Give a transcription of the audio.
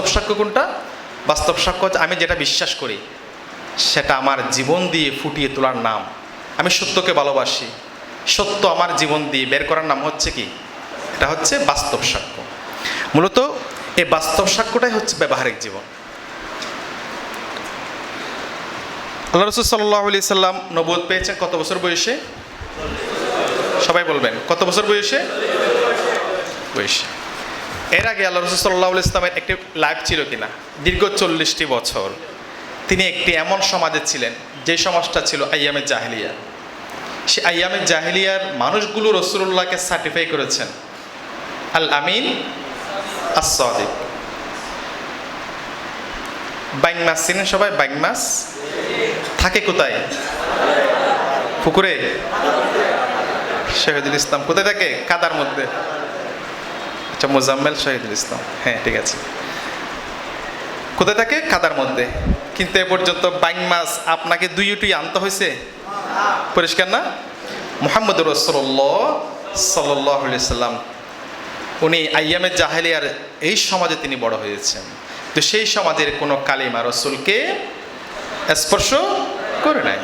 বাস্তব সাক্ষ্য কোনটা? বাস্তব সাক্ষ্য হচ্ছে আমি যেটা বিশ্বাস করি, সেটা আমার জীবন দিয়ে ফুটিয়ে তোলার নাম। আমি সত্যকে ভালোবাসি। সত্য আমার জীবন দিয়ে বের করার নাম হচ্ছে কি? এটা হচ্ছে বাস্তব সাক্ষ্য। মূলত এই বাস্তব সাক্ষ্যটাই হচ্ছে ব্যবহারিক জীবন। আল্লাহ রসুল সাল্লাহ আলি সাল্লাম নবোধ পেয়েছেন কত বছর বয়সে? সবাই বলবেন, কত বছর বয়সে? বয়সে। এর আগে আল্লাহ রসুল সাল্লাহ ইসলামের একটি লাইফ ছিল কিনা? দীর্ঘ চল্লিশটি বছর। তিনি একটি এমন সমাজে ছিলেন, যে সমাজটা ছিল আইয়ামের জাহেলিয়া। সে আইয়ামের জাহেলিয়ার মানুষগুলো রসুল্লাহকে সার্টিফাই করেছেন। আল আমিন আসাদিক বাইং চিনেন সবাই বাইং মাছ থাকে কোথায়? পুকুরে? শহীদুল ইসলাম, কোথায় থাকে? কাদার মধ্যে। আচ্ছা মোজাম্মেল শহীদুল ইসলাম। হ্যাঁ ঠিক আছে। কোথায় থাকে? কাদার মধ্যে। কিন্তু এ পর্যন্ত বাইং মাছ আপনাকে দুই উটুই আনতে হয়েছে? পরিষ্কার না? মোহাম্মদ রসল্লাহ সাল্লাহ সাল্লাম, উনি আইয়ামের জাহেলিয়ার এই সমাজে তিনি বড় হয়েছেন। তো সেই সমাজের কোনো কালিমা রসুলকে স্পর্শ করে নাই।